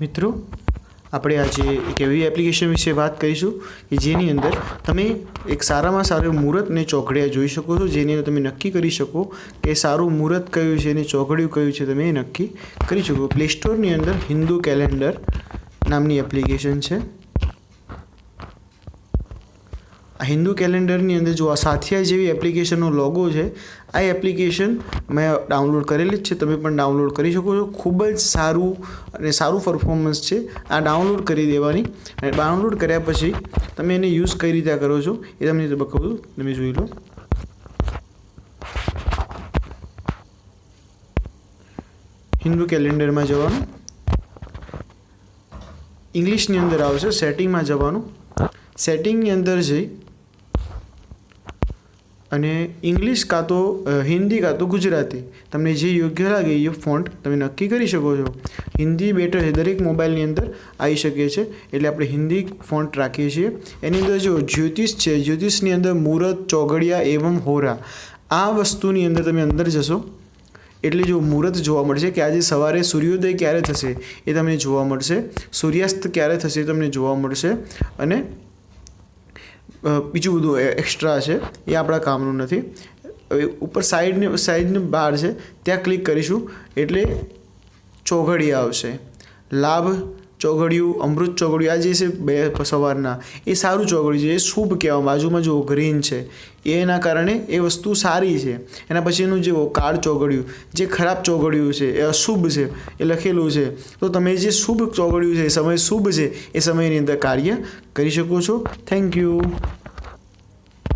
મિત્રો, આપણે આજે એક એવી એપ્લિકેશન વિશે વાત કરીશું કે જેની અંદર તમે એક સારામાં સારું મુહૂર્ત અને ચોઘડિયા જોઈ શકો છો. જેની અંદર તમે નક્કી કરી શકો કે સારું મુહૂર્ત કયું છે અને ચોઘડિયું કયું છે તમે એ નક્કી કરી શકો. પ્લે સ્ટોરની અંદર હિન્દુ કેલેન્ડર નામની એપ્લિકેશન છે. આ હિન્દુ કેલેન્ડરની અંદર જો આ સાથિયા જેવી એપ્લિકેશનનો લોગો છે, આ એપ્લિકેશન મેં ડાઉનલોડ કરેલી જ છે. તમે પણ ડાઉનલોડ કરી શકો છો. ખૂબ જ સારું અને સારું પરફોર્મન્સ છે. આ ડાઉનલોડ કરી દેવાની અને ડાઉનલોડ કર્યા પછી તમે એને યુઝ કઈ રીતે કરો છો એ તમને બતાવું તમે જોઈ લો. હિન્દુ કેલેન્ડરમાં જવાનું. ઇંગ્લિશની અંદર આવશે સેટિંગમાં જવાનું. સેટિંગની અંદર જઈ અને ઇંગ્લિશ કાં તો હિન્દી કાં તો ગુજરાતી. તમને જે યોગ્ય લાગે એ ફોન્ટ તમે નક્કી કરી શકો છો. હિન્દી બેટર છે, દરેક મોબાઈલની અંદર આવી શકે છે. એટલે આપણે હિન્દી ફોન્ટ રાખીએ છીએ. એની અંદર જો જ્યોતિષ છે, જ્યોતિષની અંદર મુહૂર્ત, ચોઘડિયા એવમ હોરા. આ વસ્તુની અંદર તમે અંદર જશો. એટલે જો મુહૂર્ત જોવા મળશે કે આજે સવારે સૂર્યોદય ક્યારે થશે એ તમને જોવા મળશે. સૂર્યાસ્ત ક્યારે થશે એ તમને જોવા મળશે. અને બીજું બધું એક્સ્ટ્રા છે, એ આપણા કામનું નથી. ઉપર સાઈડની સાઈડની બહાર છે, ત્યાં ક્લિક કરીશું, એટલે ચોઘડી આવશે. લાભ ચોઘડિયું અમૃત ચોઘડિયું આ જે છે બે સવારના, એ સારું ચોઘડિયું છે, એ શુભ કહેવામાં, બાજુમાં જુઓ, ગ્રીન છે. એના કારણે એ વસ્તુ સારી છે. એના પછીનું જે કાળ ચોઘડિયું જે ખરાબ ચોઘડિયું છે, એ અશુભ છે, એ લખેલું છે. તો તમે જે શુભ ચોઘડિયું છે, એ સમય શુભ છે, એ સમયની અંદર કાર્ય કરી શકો છો. Thank you